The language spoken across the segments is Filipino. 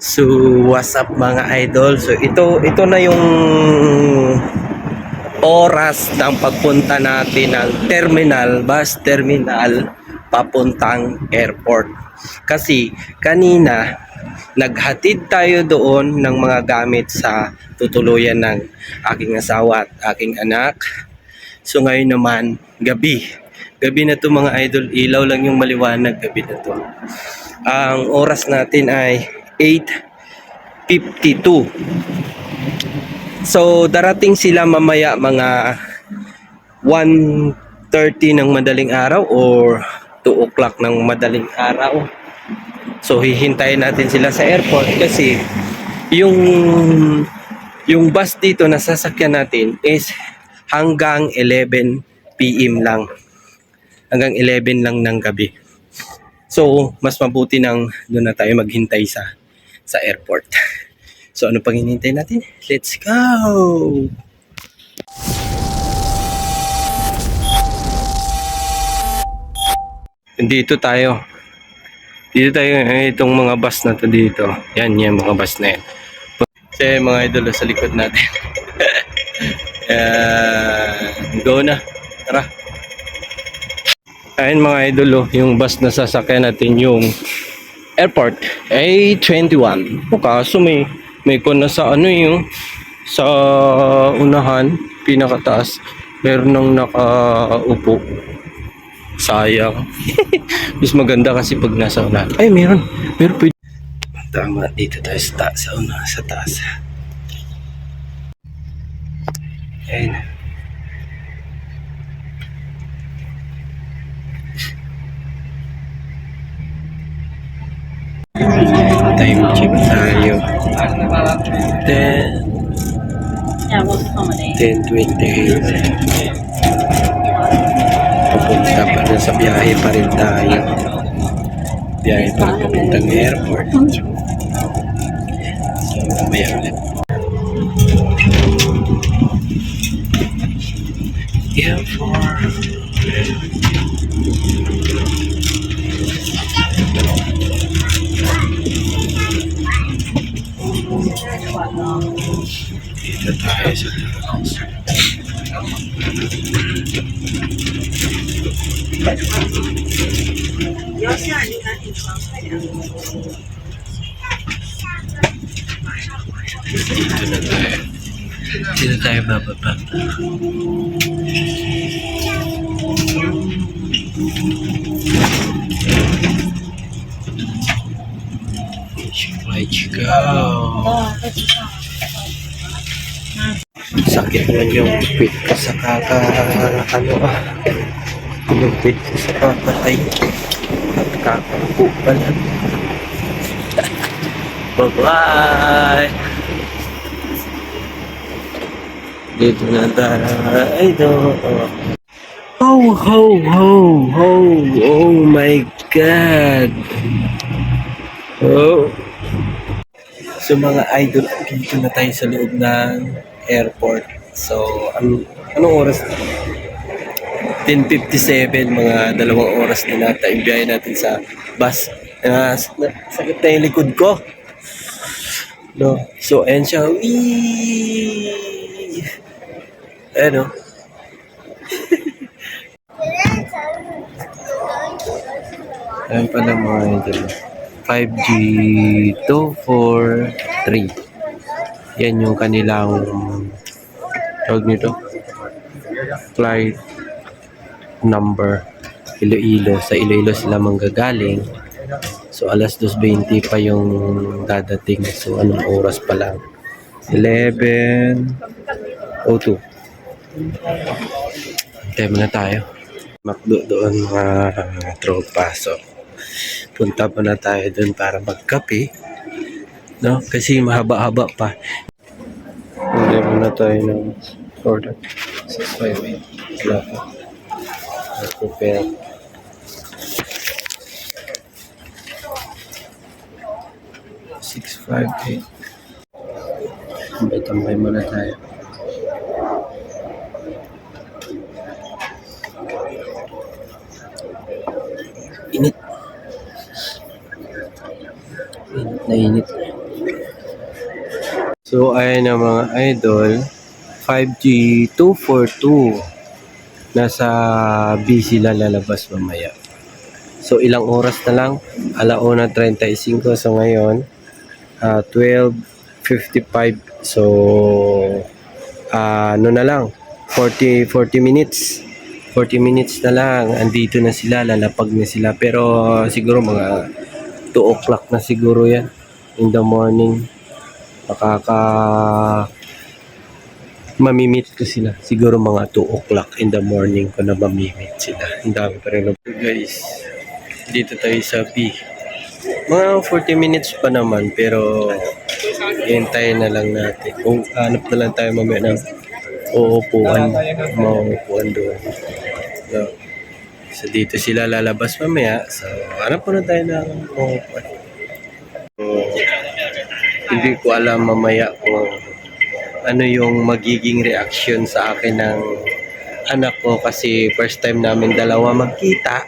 So, what's up mga idol? So, ito ito na yung oras ng pagpunta natin ng terminal, bus terminal papuntang airport. Kasi kanina naghatid tayo doon ng mga gamit sa tutuluyan ng aking asawa at aking anak. So ngayon naman, gabi. Gabi na to mga idol, ilaw lang yung maliwanag gabi na to. Ang oras natin ay 8.52. So, darating sila mamaya mga 1.30 ng madaling araw or 2 o'clock ng madaling araw. So, hihintayin natin sila sa airport kasi yung yung bus dito na sasakyan natin is hanggang 11 PM lang. Hanggang 11 lang ng gabi. So, mas mabuti nang doon na tayo maghintay sa sa airport. So, ano pang hinihintay natin? Let's go! Dito tayo. Dito tayo, eh, itong mga bus na to dito. Yan, yan, mga bus na yan. Kasi mga idol sa likod natin. Kaya, go na. Tara. Ayun mga idol, oh, yung bus na sasakyan natin yung airport A21. O kaso may may kon na sa ano yung sa unahan, pinakataas, meron nang nakaupo. Sayang. Mas maganda kasi pag nasa unahan. Ay, meron. Meron pwede. Tama, dito tayo sa taas. Sa una, sa taas. Ayun. Time check tayo. 10, Yeah, we'll accommodate. 10.28. Papunta pa rin sa biyahe pa rin tayo. Biyahe pa rin papuntang airport. So, mamaya ulit. Airport. Dito tayo sa taas. Dito na tayo. Dito tayo bababa. Let's go. Sakit naman yung pit ko sa kaka... Ano ah. Yung pit ko sa kakatay. At kakapo pala. Bye-bye! Dito na tayo. Oh, ho, ho, ho. Oh my God. Oh. So mga idol, dito na tayo sa loob ng airport. So, ano, anong oras? 10.57, mga dalawang oras na nata yung natin sa bus. Uh, sakit na yung likod ko. No? So, ayan siya. Wee! Ayan o. Ayan pala mga idol. 5G 243. Yan yung kanilang tawag nito flight number Iloilo. Sa Iloilo sila manggagaling. So alas 2.20 pa yung dadating. So anong oras pa lang? 11.02 Antay muna tayo. Makdo doon mga tropa. So punta pa na tayo doon para magkape. No? Kasi mahaba-haba pa. Hindi muna tayo ng order. 658. Wala pa. Prepare. Six five eight. Tambay-tambay muna tayo. Init. Init na init. So, ayan na mga idol. 5G 242. Nasa B sila lalabas mamaya. So, ilang oras na lang? Alauna 35. So, ngayon, ah, 12.55. So, ah, ano na lang? 40, 40 minutes. 40 minutes na lang. Andito na sila. Lalapag na sila. Pero, siguro mga 2 o'clock na siguro yan. In the morning. Makaka mamimit ko sila. Siguro mga 2 o'clock in the morning ko na mamimit sila. Ang dami pa rin. Guys, dito tayo sa B. Mga 40 minutes pa naman pero hintayin na lang natin. Kung hanap na lang tayo mamaya ng uupuan. Mauupuan doon. So, so dito sila lalabas mamaya. So hanap na tayo ng uupuan. So, hindi ko alam mamaya kung ano yung magiging reaction sa akin ng anak ko kasi first time namin dalawa magkita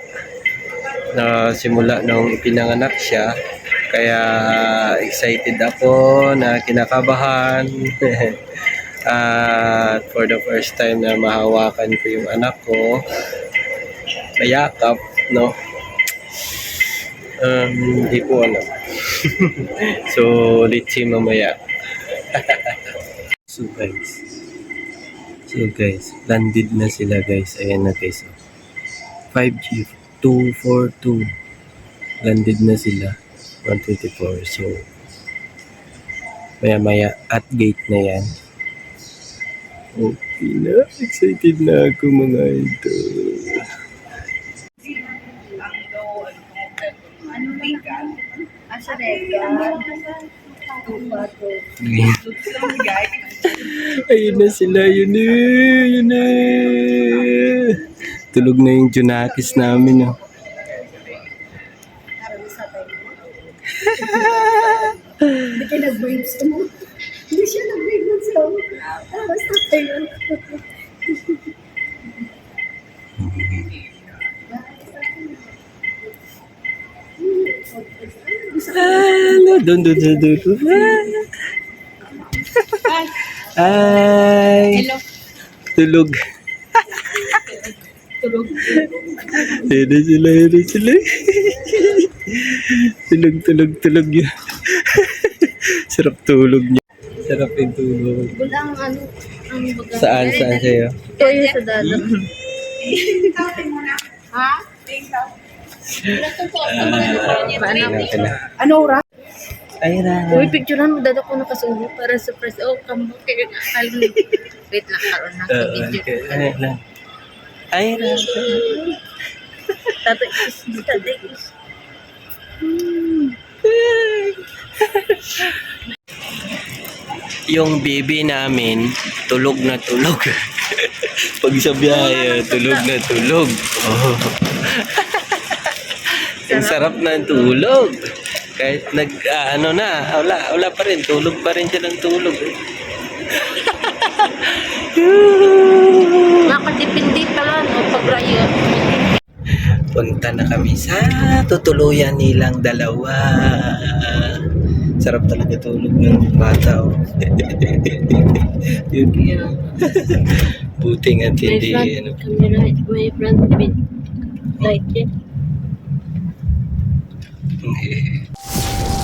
na simula nung ipinanganak siya. Kaya excited ako na kinakabahan. At for the first time na mahawakan ko yung anak ko mayakap no? Um, hindi ko alam so let's see mamaya So guys. So guys, landed na sila guys. Ayan na guys. oh. 5G 242. Landed na sila. 124. So maya maya at gate na yan. Okay na. Excited na ako mga idol. Asa? Ayun na sila, yun na, yun na. Tulog na yung Junakis namin, oh. Hindi ka nag-waves mo. Hindi siya nag-waves mo. Ah, basta tayo. Hello, dun, dun, dun, dun, dun. Hi. Hello. Tulog. Tulog. Na sila, na sila. tulog, tulog, tulog yun. Sarap tulog niya. Sarap yung tulog. Walang ano, ang baga. Saan, saan sa'yo? Ito yung sa dada. ha? Tingnan natin na. Ano ora? Ayun na. Uy, picturean mo dada ko nakasubo para surprise. Oh, kamo kayo. Alam mo. Wait lang, karoon na. Ayun na. Ayun na. Tatay. Tatay yung baby namin, tulog na tulog. Pag sa biyahe, tulog na tulog. Oh. Ang sarap ng tulog. Kahit nag, ah, ano na, wala, wala pa rin, tulog pa rin siya ng tulog. Nakatipindi pala, no? Pag rayo. Punta na kami sa tutuluyan nilang dalawa. Sarap talaga tulog ng bata. Oh. Yun. Buting at My hindi, ano, camera, my front light Yeah. É.